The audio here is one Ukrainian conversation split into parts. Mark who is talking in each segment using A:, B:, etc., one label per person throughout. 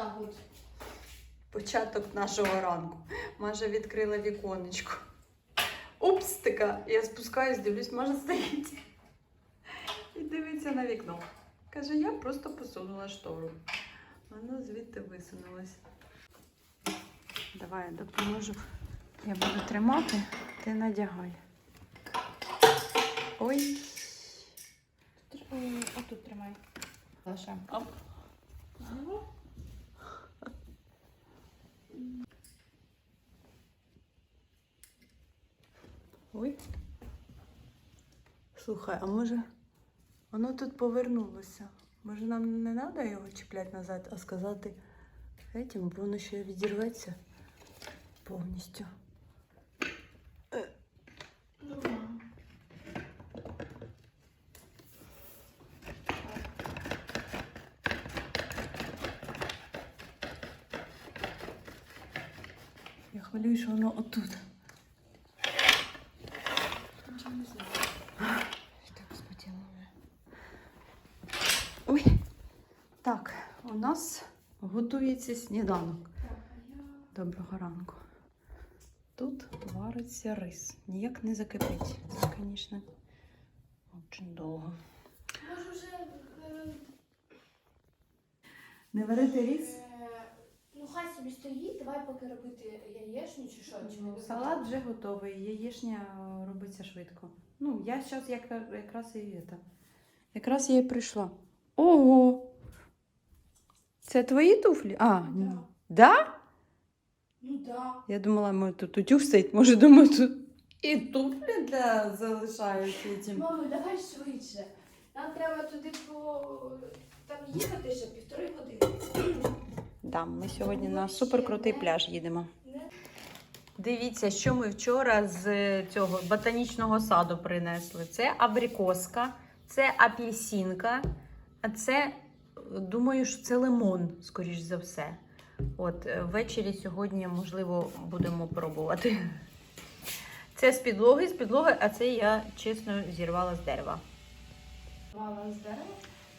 A: так от.
B: Початок нашого ранку. Маша відкрила віконечко. Упс, така. Я спускаюсь, дивлюсь, Маша стоїть. І дивиться на вікно. Каже, я просто посунула штору. Вона звідти висунулась. Давай я допоможу. Я буду тримати, ти надягай. Ой.
A: Отут тримай.
B: Саша. Оп. Ой. Слухай, а може воно тут повернулося? Може нам не треба його чіпляти назад, а сказати этим, бо воно ще відірветься повністю. Я хвилюю, що воно отут. Так, спотіла вже. Ой. Так, у нас готується сніданок. Доброго ранку. Тут вариться рис. Ніяк не закипить. Це, звісно, дуже довго.
A: Е,
B: Не варити рис?
A: е, Ну, хай собі стоїть, давай поки робити яєчню чи що. Чи
B: Салат вже готовий, яєчня е, робиться швидко. Ну, я зараз як, якраз і це. Якраз я і прийшла. Ого! Це твої туфлі? А, ні.
A: Да.
B: Да?
A: Ну да.
B: Я думала, ми тут утюг стоїть, може, думаю, тут і туфлі для залишаються цим.
A: Мамо, давай швидше. Нам треба туди по там їхати ще півтори години.
B: Да, ми сьогодні на суперкрутий пляж їдемо.
A: Не?
B: Дивіться, що ми вчора з цього ботанічного саду принесли. Це абрикоска, це апельсинка, а це, думаю, що це лимон, скоріш за все. От, е, ввечері сьогодні, можливо, будемо пробувати. Це з підлоги, з підлоги, а це я чесно зірвала з дерева.
A: Мала з дерева.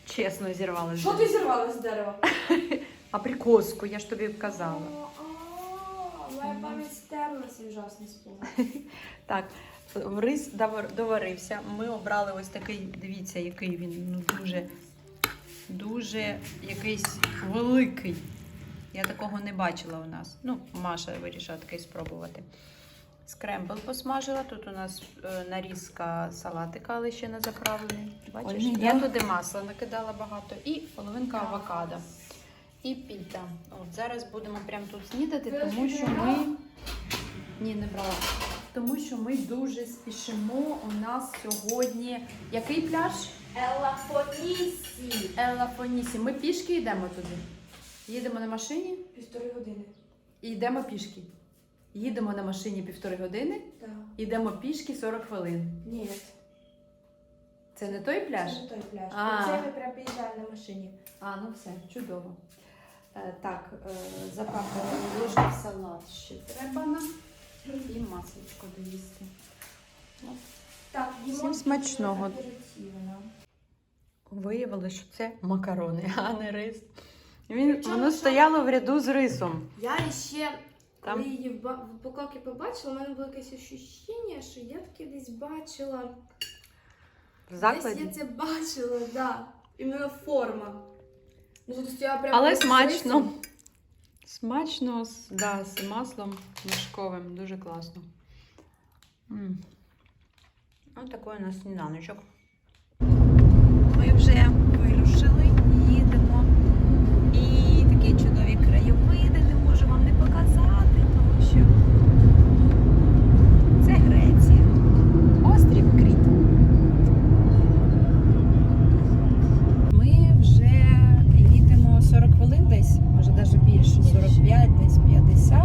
B: Чесно зірвала з
A: Що
B: дерева.
A: ти зірвала з дерева?
B: Абрикоску, я ж тобі казала.
A: Моя пам'ять стерлася ужасний спогад.
B: Так, рис доварився. Ми обрали ось такий, дивіться, який він ну, дуже, дуже якийсь великий. Я такого не бачила у нас. Ну, Маша вирішила такий спробувати. Скрембл посмажила. Тут у нас е, нарізка салатика, але ще не заправлений. Бачиш?
A: Ой,
B: Я туди масла накидала багато і половинка авокадо. І піта. От зараз будемо прямо тут снідати, тому що ми. Ні, не брала. Тому що ми дуже спішимо. У нас сьогодні який пляж?
A: Елла Фонісі.
B: Елла Фонісі. Ми пішки йдемо туди. Їдемо на машині
A: Півтори години.
B: і йдемо пішки. Їдемо на машині півтори години,
A: Так.
B: йдемо пішки 40 хвилин.
A: Ні.
B: Це не той пляж?
A: Це не той пляж.
B: А.
A: Це ми прям приїжджаємо на машині.
B: А, ну все, чудово. Е, так, е, заправка ложка салат ще треба нам. І масличко доїсти.
A: Так,
B: Всім смачного. Виявилося, що це макарони, а не рис. Він,
A: Причому,
B: воно стояло в ряду з рисом.
A: Я ще,
B: Там-
A: коли її в ба- в пококи побачила, у мене було якесь ощущення, що я таке десь бачила.
B: В
A: Десь
B: закладі.
A: я це бачила, так. Да. Іменно форма. Ну, тут стояла прям
B: Але
A: з
B: смачно.
A: рисом.
B: Смачно з, да, з маслом мішковим. Дуже класно. М. Ось такий у нас сніданочок. Ми вже вирушили, їдемо. І такі чудові краєвиди не можу вам не показати, тому що це Греція. Острів Кріт. Ми вже їдемо 40 хвилин десь, може навіть більше, 45, десь 50.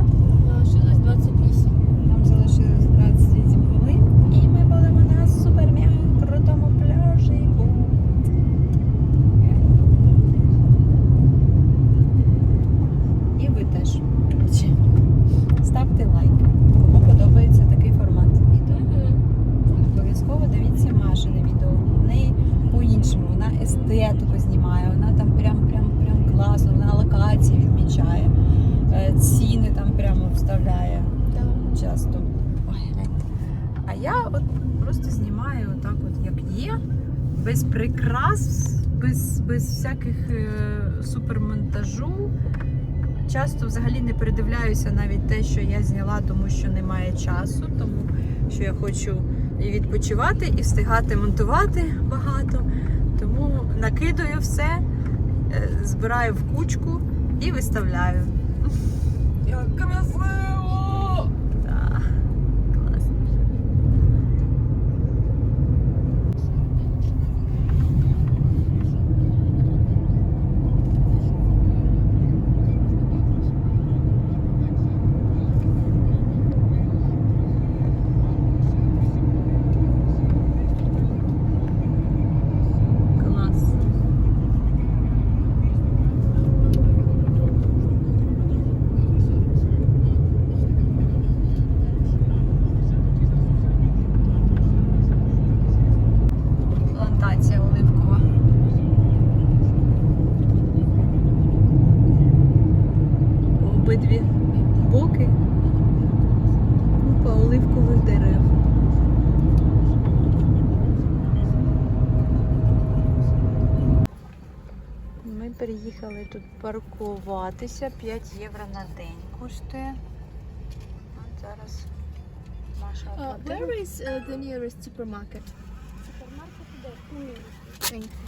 A: Лишилось 28.
B: Нам залишилось 28 хвилин, і ми будемо на супер мега крутому пляжику. І Ставте лайк, кому подобається такий формат відео. Обов'язково дивіться Машине відео. В неї по-іншому. Вона естетику знімає, вона там прям прям прям класно, вона локації відмічає. виставляє
C: Да.
B: часто. Ой, гляньте. А я от просто знімаю отак, от як є, без прикрас, без, без всяких е, супермонтажу. Часто взагалі не передивляюся навіть те, що я зняла, тому що немає часу, тому що я хочу і відпочивати, і встигати монтувати багато. Тому накидаю все, е, збираю в кучку і виставляю.
C: Як красиво!
B: Так, класно. Клас. Плантація оливкова. По обидві боки купа оливкових дерев. Ми приїхали тут паркуватися. 5 євро на день коштує. От зараз Маша
C: Uh, where is uh, the nearest supermarket? Thank you.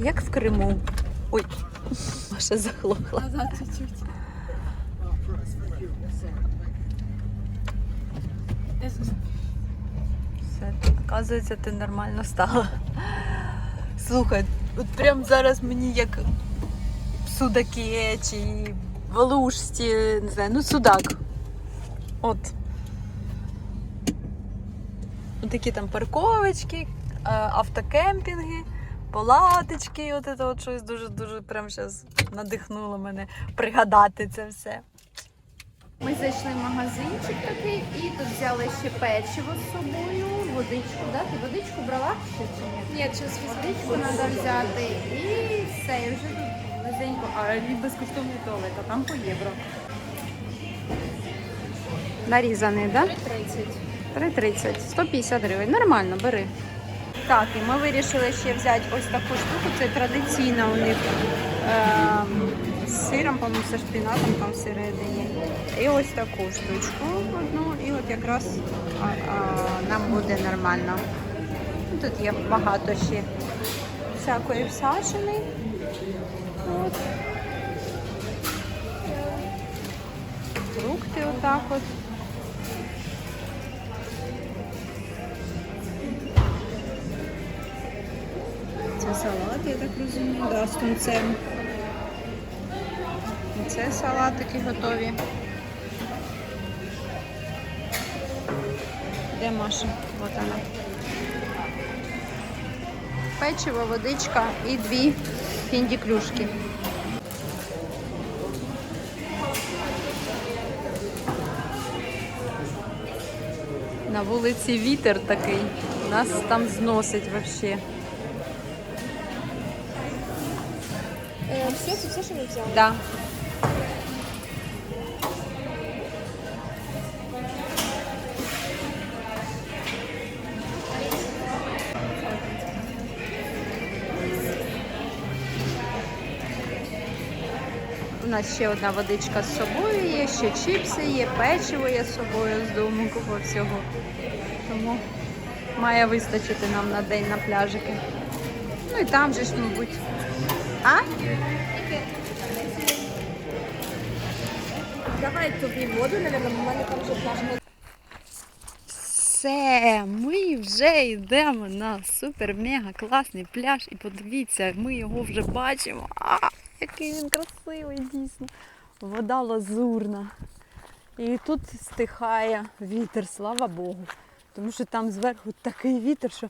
B: Як в Криму. Ой, Маша захлопла.
C: Назад чуть-чуть.
B: Все, оказується, ти нормально стала. Слухай, от прям зараз мені як судаки чи в Алушті, не знаю, ну судак. От. Такі там парковочки, автокемпінги, палаточки, от це от щось дуже-дуже прям зараз надихнуло мене пригадати це все.
A: Ми зайшли в магазинчик такий і тут взяли ще печиво з собою, водичку, да? Ти водичку брала ще чи ні?
C: Ні, щось
A: Водичку треба взяти і все, і вже тут близенько. А і безкоштовний туалет, а там по євро.
B: Нарізаний, так? Да?
C: 30.
B: 3,30, 150 гривень. Нормально, бери. Так, і ми вирішили ще взяти ось таку штуку. Це традиційна у них е, з сиром, по-моєму, зі шпінатом там всередині. І ось таку штучку одну, і от якраз а, а, нам буде нормально. Тут є багато ще всякої всячини. От. Фрукти отак от. Це салат, я так розумію, да, з тунцем. І це салатики готові. Де Маша? От вона. Печиво, водичка і дві фіндіклюшки. На вулиці вітер такий. Нас там зносить взагалі.
C: Все, це все, що ми взяли.
B: Да. У нас ще одна водичка з собою є, ще чіпси є, печиво є з собою з дому, купа всього. Тому має вистачити нам на день на пляжики. Ну і там же ж, мабуть. А?
C: Давай тобі воду, наверное, у мене там вже пляж.
B: Все, ми вже йдемо на супер-мега класний пляж. І подивіться, ми його вже бачимо. А, який він красивий, дійсно. Вода лазурна. І тут стихає вітер, слава Богу. тому що там зверху такий вітер, що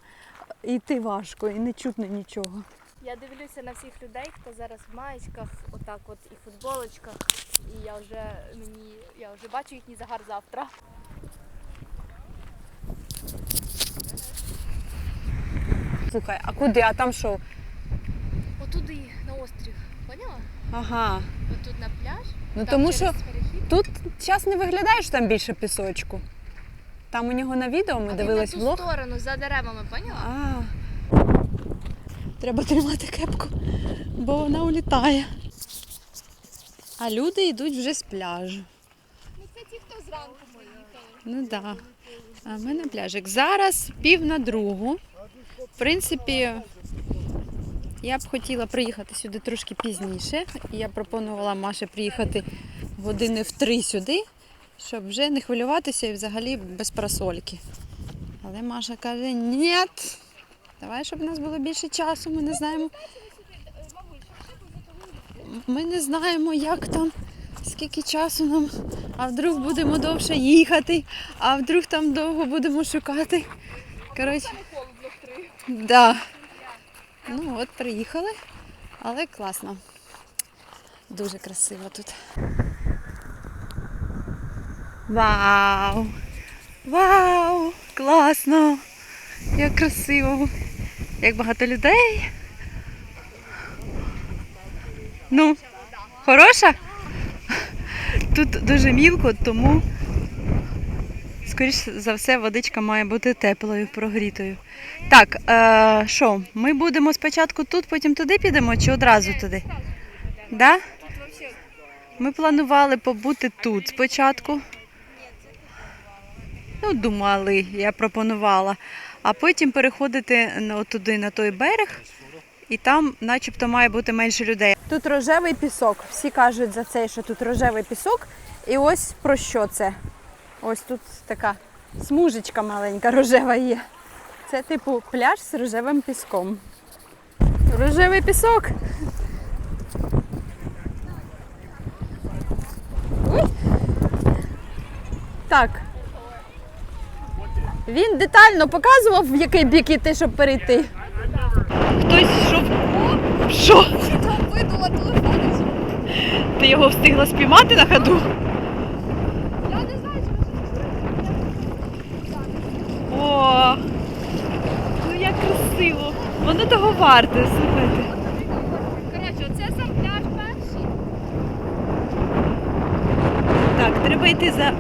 B: йти важко і не чутно нічого.
C: Я дивлюся на всіх людей, хто зараз в маєчках, отак от і футболочках. І я вже мені я вже бачу їхній загар завтра.
B: Слухай, а куди? А там що?
C: Отуди, на острів. Поняла?
B: Ага.
C: Отут на пляж.
B: Ну
C: там
B: тому
C: через
B: що
C: перехід.
B: тут час не виглядає, що там більше пісочку. Там у нього на відео ми
C: А
B: дивились
C: на ту
B: влог.
C: сторону, за деревами, поняла?
B: А. Треба тримати кепку, бо вона улітає. А люди йдуть вже з пляжу.
C: Ну це ті, хто зранку поїхали.
B: Ну так. Да. А ми на пляжик. Зараз пів на другу. В принципі, я б хотіла приїхати сюди трошки пізніше. Я пропонувала Маше приїхати години в три сюди, щоб вже не хвилюватися і взагалі без парасольки. Але Маша каже, ні. Давай, щоб у нас було більше часу, ми не знаємо. Ми не знаємо, як там, скільки часу нам, а вдруг будемо довше їхати, а вдруг там довго будемо шукати. Коротше, да. Ну от, приїхали, але класно. Дуже красиво тут. Вау! Вау! Класно! Як красиво! Як багато людей. Ну, хороша? Тут дуже мілко, тому, скоріш за все, водичка має бути теплою, прогрітою. Так, е, що, ми будемо спочатку тут, потім туди підемо чи одразу туди? Да? Ми планували побути тут спочатку. Ну, думали, я пропонувала. А потім переходити туди, на той берег, і там начебто має бути менше людей. Тут рожевий пісок. Всі кажуть за це, що тут рожевий пісок. І ось про що це? Ось тут така смужечка маленька рожева є. Це типу пляж з рожевим піском. Рожевий пісок. Так. Він детально показував, в який бік іти, щоб перейти. Хтось йшов. Що?
C: Там видула телефон.
B: Ти його встигла спіймати на ходу?
C: Я не знаю, чи
B: О, ну як красиво. Воно того варте, слухайте.
C: Коротше, оце сам пляж перший.
B: Так, треба йти за.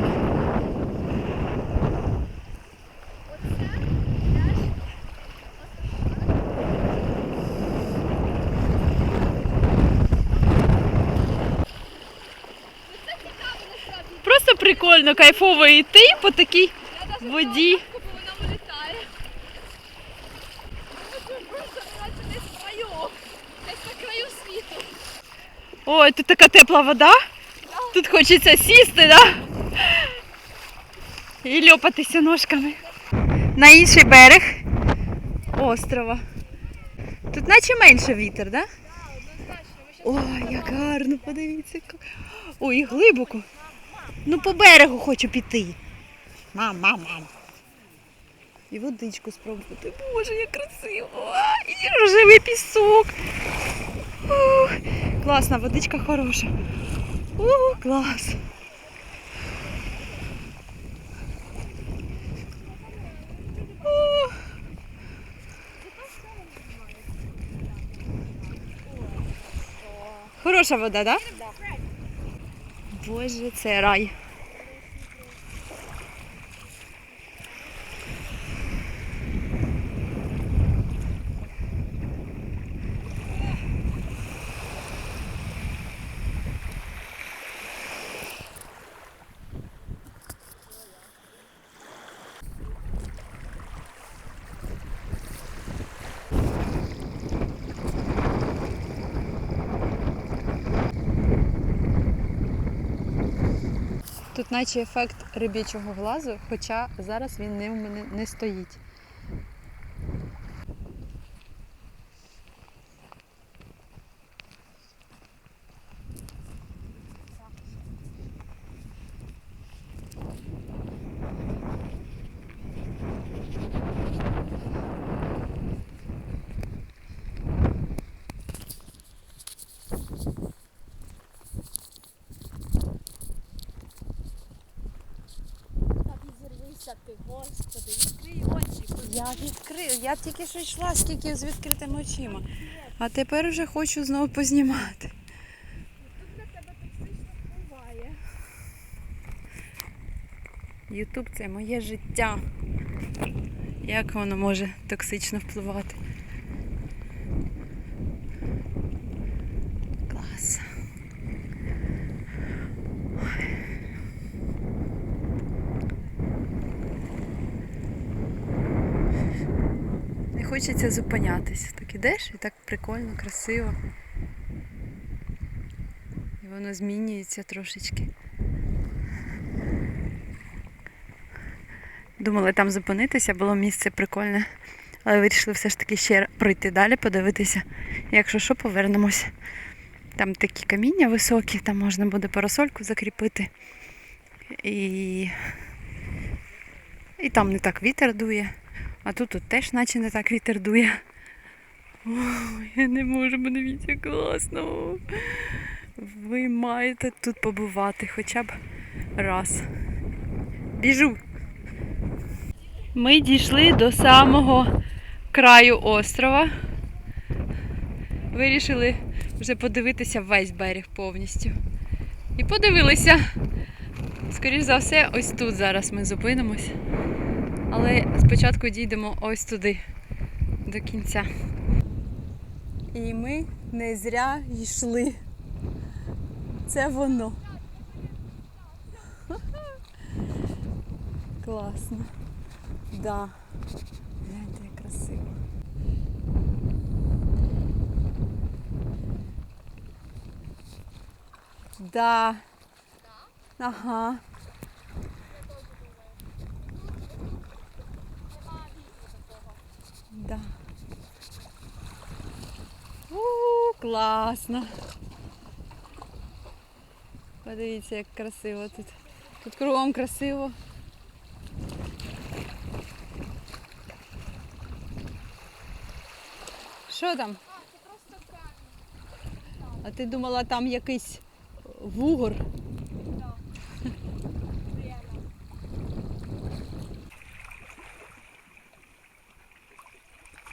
B: Просто прикольно, кайфово йти по такій воді. Ой, тут така тепла вода. Тут хочеться сісти, да? І льопатися ножками. На інший берег острова. Тут наче менше вітер, да? Ой, як гарно, подивіться. Ой, глибоко. Ну по берегу хочу піти. Мам, мам, мам. І водичку спробувати. Боже, як красиво. І рожевий пісок. Ух, класна, водичка хороша. Ух, клас. Ух. Хороша вода, так? Да? Боже, це рай. Тут наче ефект риб'ячого глазу, хоча зараз він не в мене не стоїть. Я відкрив. Я тільки що йшла, скільки з відкритими очима. А тепер вже хочу знову познімати.
C: Тут на тебе токсично впливає.
B: Ютуб це моє життя. Як воно може токсично впливати? Клас. Не хочеться зупинятися. Так ідеш і так прикольно, красиво. І воно змінюється трошечки. Думали там зупинитися, було місце прикольне. Але вирішили все ж таки ще пройти далі, подивитися. Якщо що, повернемось. Там такі каміння високі, там можна буде парасольку закріпити. І, і там не так вітер дує. А тут, тут теж наче не так вітер дує. Ой, я не можу, подивіться, класно. Ви маєте тут побувати хоча б раз. Біжу. Ми дійшли до самого краю острова. Вирішили вже подивитися весь берег повністю. І подивилися. Скоріш за все, ось тут зараз ми зупинимось. Але спочатку дійдемо ось туди, до кінця. І ми не зря йшли. Це воно. Класно. Да. Гляньте, як красиво. Да. Ага. Да. У, класно. Подивіться, як красиво тут. Тут кругом красиво. Що там? А ти думала, там якийсь вугор?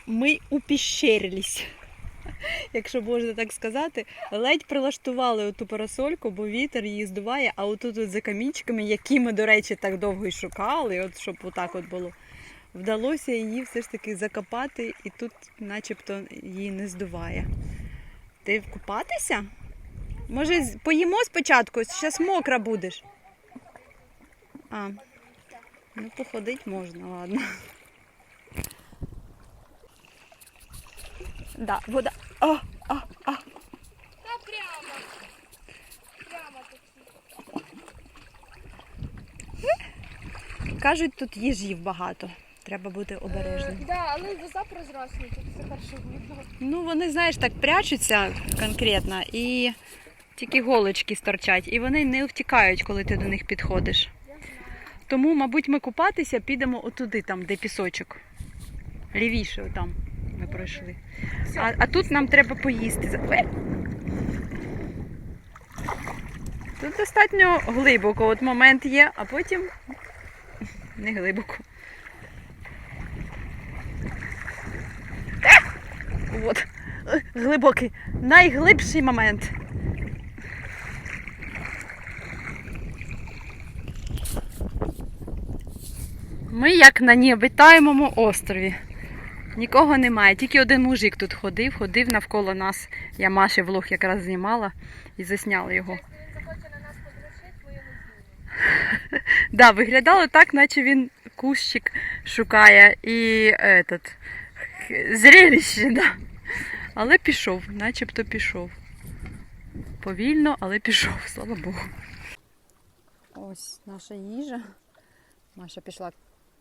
B: Ми упіщерились, якщо можна так сказати. Ледь прилаштували ту парасольку, бо вітер її здуває, а отут от за камінчиками, які ми, до речі, так довго й шукали, от щоб отак от було. Вдалося її все ж таки закопати, і тут начебто її не здуває. Ти купатися? Може, поїмо спочатку, зараз мокра будеш. А, ну походить можна, ладно. Да, вода. О, о, о.
C: Та прямо. Прямо тут.
B: Кажуть, тут їжів багато. Треба бути обережним.
C: Е, да, але вода прозрачна, тут все хорошо видно.
B: Ну, вони, знаєш, так прячуться конкретно і тільки голочки сторчать, і вони не втікають, коли ти до них підходиш. Тому, мабуть, ми купатися підемо отуди, там, де пісочок. Лівіше, отам ми пройшли. А, а тут нам треба поїсти. Е! Тут достатньо глибоко. От момент є, а потім не глибоко. Е! От. Глибокий. Найглибший момент. Ми як на необитаємому острові. Нікого немає, тільки один мужик тут ходив, ходив навколо нас. Я Маші влог якраз знімала і засняла його. Да, виглядало так, наче він кущик шукає і этот, зрелище, да. Але пішов, начебто пішов. Повільно, але пішов, слава Богу. Ось наша їжа. Маша пішла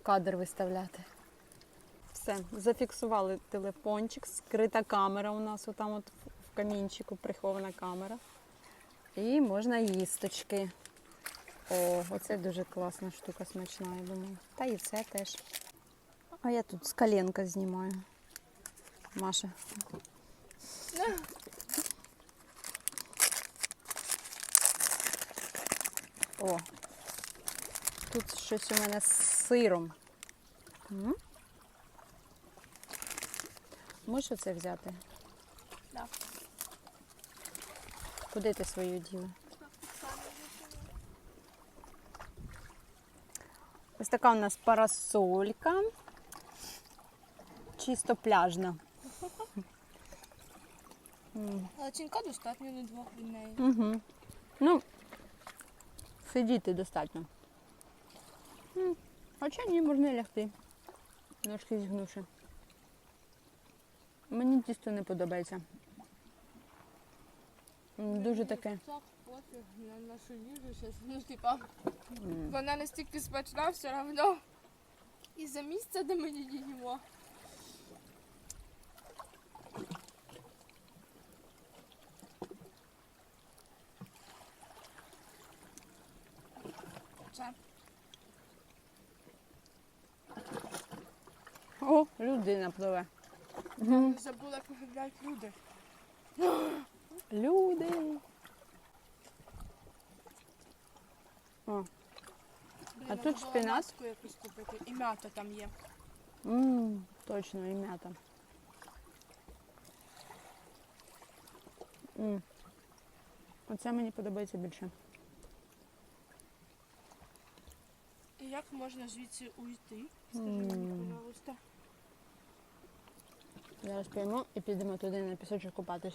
B: кадр виставляти. Все, зафіксували телефончик, скрита камера у нас отам от в камінчику прихована камера. І можна їсточки. О, оце дуже класна штука, смачна, я думаю. Та і це теж. А я тут з коленка знімаю. Маша. О. тут щось у мене з сиром. М? Можеш оце взяти?
C: Да.
B: Куди ти свою діла? Ось така у нас парасолька. Чисто пляжна.
C: Але чинка достатньо на двох від неї.
B: Угу. Ну, сидіти достатньо. Хоча ні, можна лягти. Ножки зігнувши. Мені тісто не подобається. Дуже таке.
C: На нашу їжу. Ну, типа, вона настільки смачна все одно. І за місце, де ми її їмо.
B: О, людина пливе.
C: Забула, як виглядають люди.
B: Люди. О, А тут шпинат?
C: маску якусь купити. І м'ята там є.
B: м, точно, і м'ята. М. Оце мені подобається більше.
C: І як можна звідси уйти? Скажи мені, пожалуйста.
B: Зараз п'ємо і підемо туди на пісочок купатися.